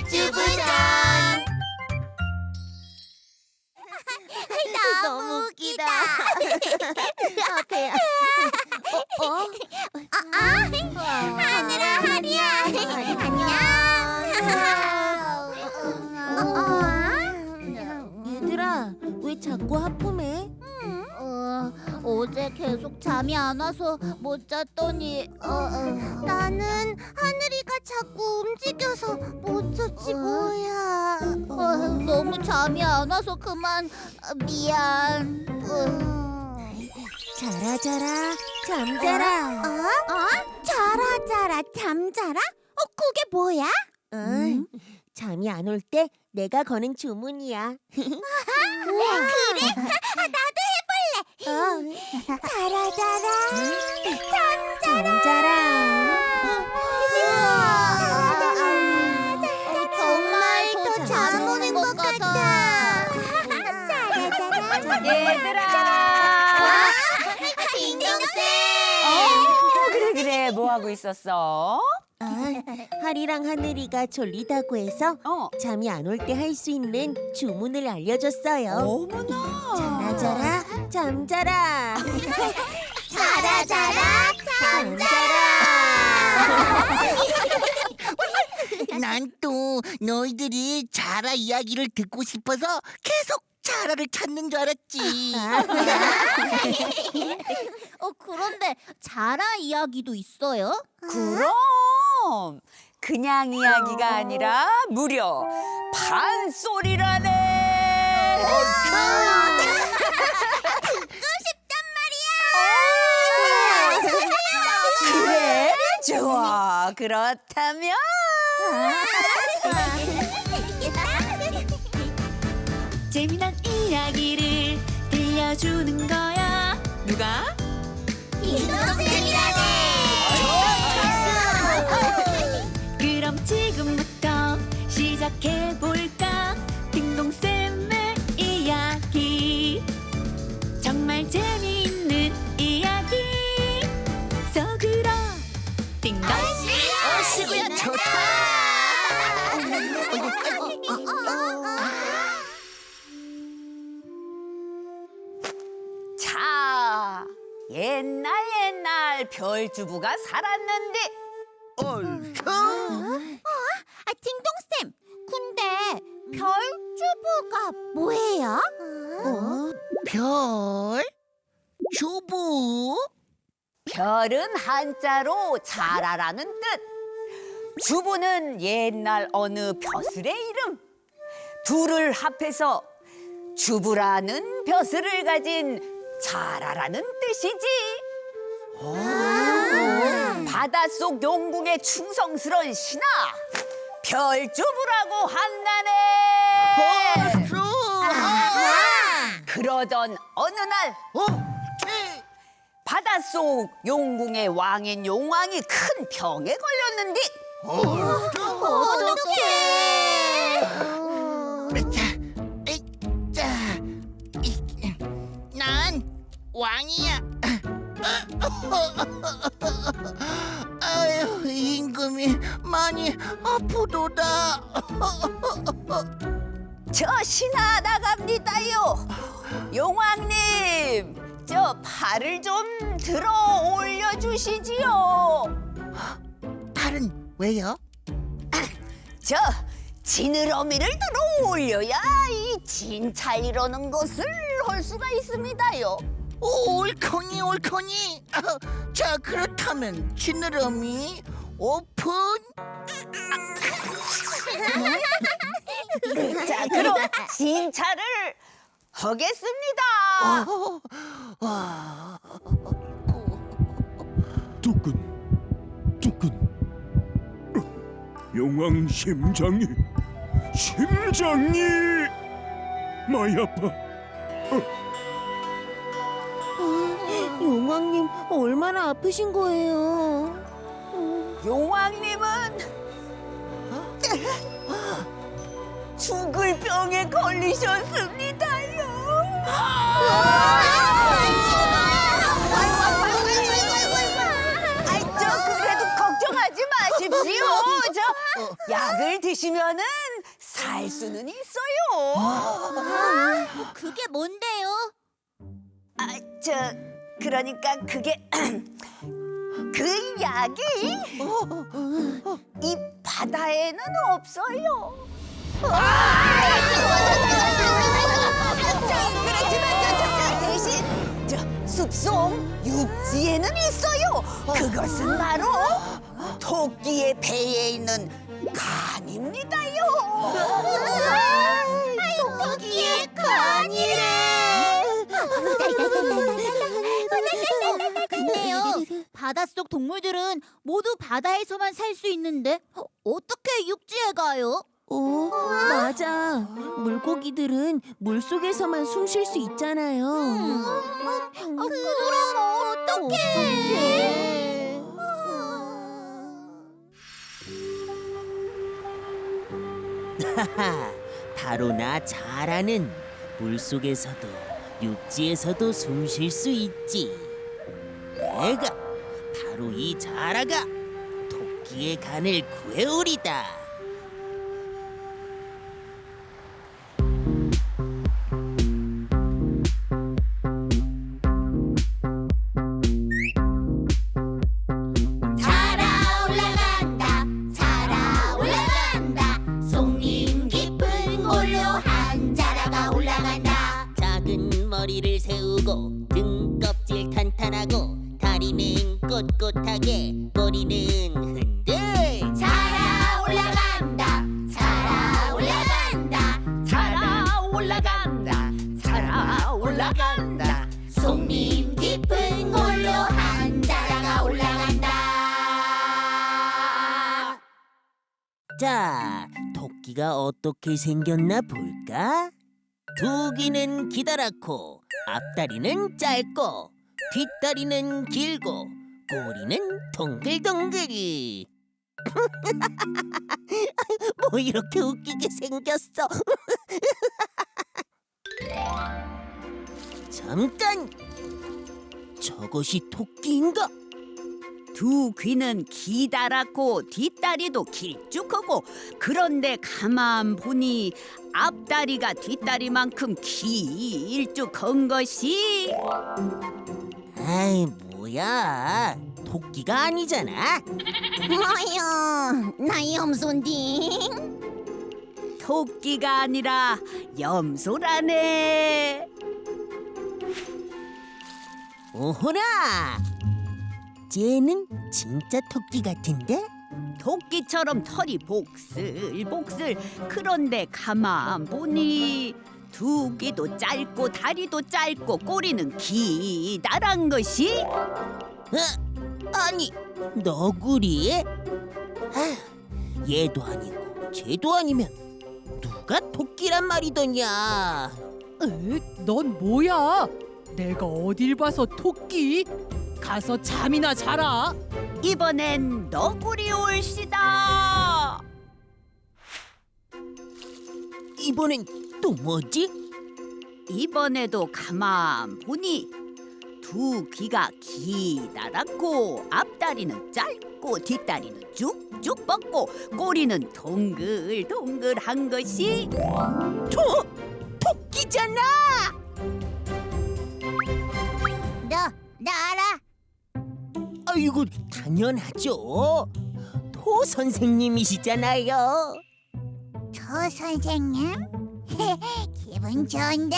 별주부전 너무 웃기다. 아, 배야. 어? 어? 하늘아 하리야 안녕 얘들아, 왜 자꾸 하품해? 어, 어제 계속 잠이 안 와서 못 잤더니 어, 어. 나는 하늘이가 자꾸 움직여서 뭐야 어, 너무 잠이 안 와서 그만 어, 미안 어. 자라 자라, 잠자라. 어? 자라 자라 잠자라? 어 그게 뭐야? 응. 잠이 안 올 때 내가 거는 주문이야. 그래? 나도 해볼래 어, 자라 자라. 뭐 하고 있었어? 아, 하리랑 하늘이가 졸리다고 해서 어. 잠이 안 올 때 할 수 있는 주문을 알려줬어요. 어머나. 자라 자라, 잠자라. 자라 자라 잠자라. 난 또 너희들이 자라 이야기를 듣고 싶어서 계속 자라를 찾는 줄 알았지. 어 그런데 자라 이야기도 있어요? 그럼. 그냥 이야기가 아니라 무려 반소리라네. 그래? 좋아. 그렇다면. 재미난 이야기를 들려주는 거야. 누가? 딩동쌤이라네. 그럼 지금부터 시작해 볼까? 옛날 별주부가 살았는데 옳고 아 딩동쌤. 근데 별주부가 뭐예요? 어? 별 주부 별은 한자로 자라라는 뜻. 주부는 옛날 어느 벼슬의 이름. 둘을 합해서 주부라는 벼슬을 가진 자라라는 뜻이지. 바닷속 용궁의 충성스런 신하 별주부라고 한다네. 옳소. 그러던 어느 날 오케이. 바닷속 용궁의 왕인 용왕이 큰 병에 걸렸는데 어떡해. 난 왕이야. 임금이 많이 아프도다. 저 신하 나갑니다요. 용왕님, 저 팔을 좀 들어 올려 주시지요. 팔은 왜요? 저 지느러미를 들어 올려야 이 진찰 이러는 것을 할 수가 있습니다요. 옳거니 옳거니. 자, 그렇다면 지느러미 오픈. 자, 그럼 진찰을 하겠습니다. 어, 와, 두근 두근 용왕 심장이 심장이 많이 아파 용왕님 얼마나 아프신 거예요? 용왕님은 죽을 병에 걸리셨습니다요. 아이 저 그래도 걱정하지 마십시오. 저 약을 드시면은 살 수는 있어요. 그게 뭔데요? 아, 저 그러니까 그게 그 약이 이 바다에는 없어요. 저 대신 저 숲속 육지에는 있어요. 그것은 바로 토끼의 배에 있는 간입니다요. 바닷속 동물들은 모두 바다에서만 살 수 있는데 어, 어떻게 육지에 가요? 오, 맞아. 물고기들은 물 속에서만 숨 쉴 수 있잖아요. 어, 그럼 어떡해? 하하, 바로나 자라는 물속에서도 육지에서도 숨 쉴 수 있지. 내가 바로 이 자라가 토끼의 간을 구해오리다. 자, 토끼가 어떻게 생겼나 볼까? 두 귀는 기다랗고 앞다리는 짧고 뒷다리는 길고 꼬리는 동글동글. 뭐 이렇게 웃기게 생겼어? 잠깐! 저것이 토끼인가? 두 귀는 기다랗고 뒷다리도 길쭉하고 그런데 가만 보니 앞다리가 뒷다리만큼 길쭉한 것이 아이 뭐야? 토끼가 아니잖아. 뭐야 나 염소인데 토끼가 아니라 염소라네. 오호라 쟤는 진짜 토끼 같은데 토끼처럼 털이 복슬복슬 그런데 가만 보니 두 귀도 짧고 다리도 짧고 꼬리는 기다란 것이 어? 아니 너구리 아, 얘도 아니고 쟤도 아니면 누가 토끼란 말이더냐 에? 넌 뭐야? 내가 어딜 봐서 토끼? 가서 잠이나 자라. 이번엔 너구리 올시다. 이번엔 또 뭐지 이번에도 가만 보니 두 귀가 기다랗고 앞다리는 짧고 뒷다리는 쭉쭉 뻗고 꼬리는 동글동글한 것이 토 토끼잖아 너, 나 알아 아이고 당연하죠. 토 선생님이시잖아요. 저 선생님? 기분 좋은데.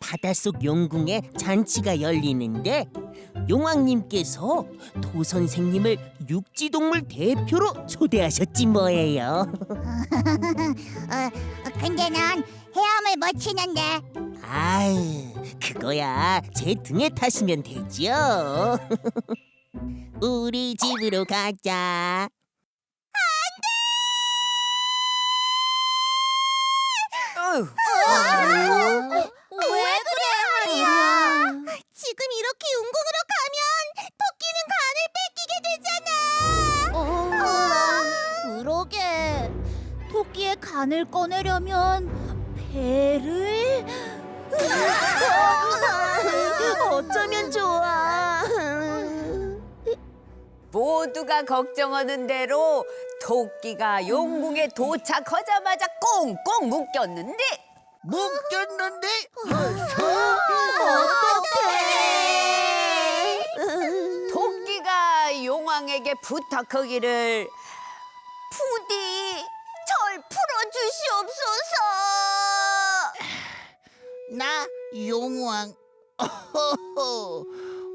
바닷속 용궁에 잔치가 열리는데 용왕님께서 도 선생님을 육지동물 대표로 초대하셨지 뭐예요. 어, 근데 난 헤엄을 못 치는데. 아유, 그거야. 제 등에 타시면 되지요. 우리 집으로 가자. 어휴, 왜 간을 꺼내려면 배를? 어쩌면 좋아. 모두가 걱정하는 대로 토끼가 용궁에 도착하자마자 꽁꽁 묶였는데. 묶였는데? 토끼가 용왕에게 부탁하기를 용왕. 어허허.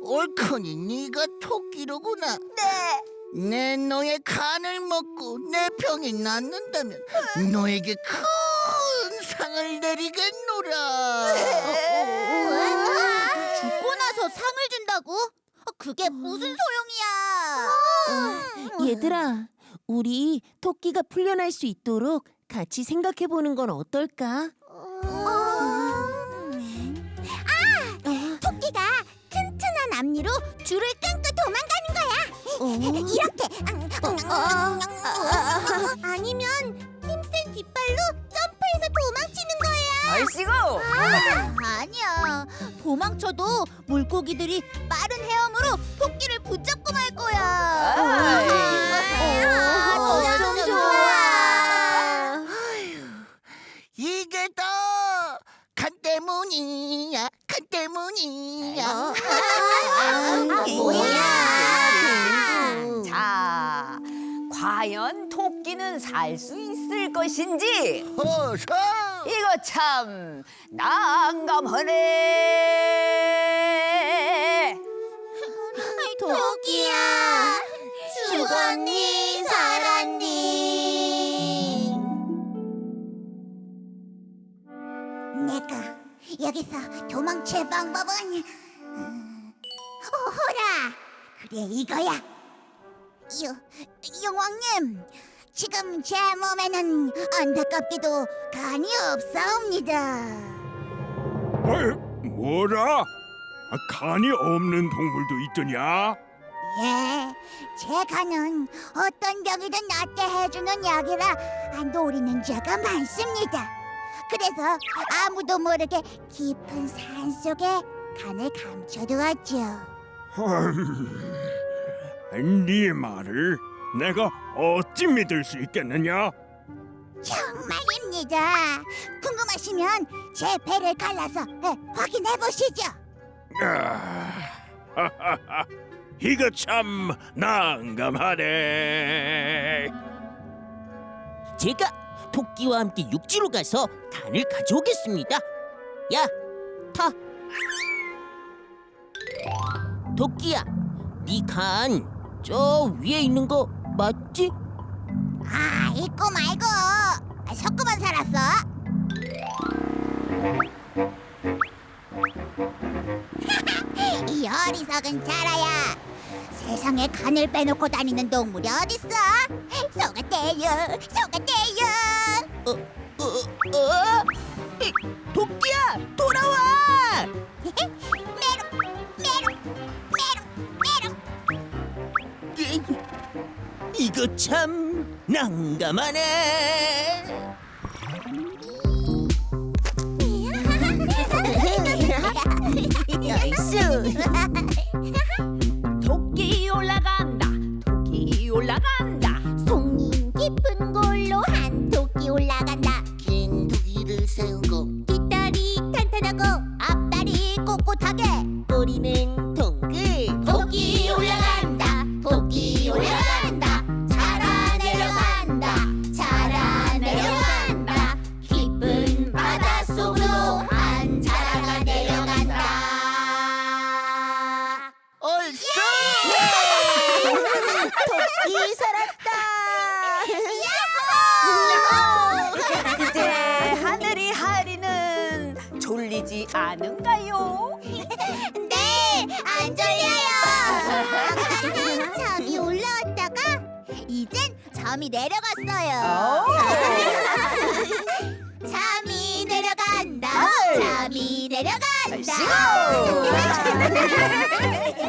옳거니 네가 토끼로구나. 네. 내 너의 간을 먹고 내 병이 낫는다면 너에게 큰 상을 내리겠노라. 죽고 나서 상을 준다고? 어, 그게 무슨 소용이야? 얘들아, 우리 토끼가 풀려날 수 있도록 같이 생각해 보는 건 어떨까? 앞니로 줄을 끊고 도망가는 거야. 이렇게. 아니면 힘센 뒷발로 점프해서 도망치는 거야. 얼씨구 아니야. 도망쳐도 물고기들이 빠른 헤엄 과연 토끼는 살 수 있을 것인지 어서 이거 참 난감하네. 토끼야, 죽었니, 살았니? 내가 여기서 도망칠 방법은 음, 오호라, 그래 이거야. 여, 용왕님, 지금 제 몸에는 안타깝게도 간이 없사옵니다. 아이, 뭐라? 아, 간이 없는 동물도 있더냐? 예, 제 간은 어떤 병이든 낫게 해주는 약이라 안 노리는 자가 많습니다. 그래서 아무도 모르게 깊은 산 속에 간을 감춰두었죠. 네 말을 내가 어찌 믿을 수 있겠느냐? 정말입니다. 궁금하시면 제 배를 갈라서 예, 확인해 보시죠. 아, 이거 참 난감하네. 제가 토끼와 함께 육지로 가서 간을 가져오겠습니다. 야, 타. 토끼야, 네 간 저 위에 있는 거 맞지? 아, 잊고 말고 아, 속고만 살았어. 이 어리석은 자라야. 세상에 간을 빼놓고 다니는 동물이 어딨어? 속았대요, 속았대요. 어, 어? 이, 토끼야, 참 난감하네. 나이스. 잠이 내려갔어요. 잠이 내려간다. 잠이 내려간다.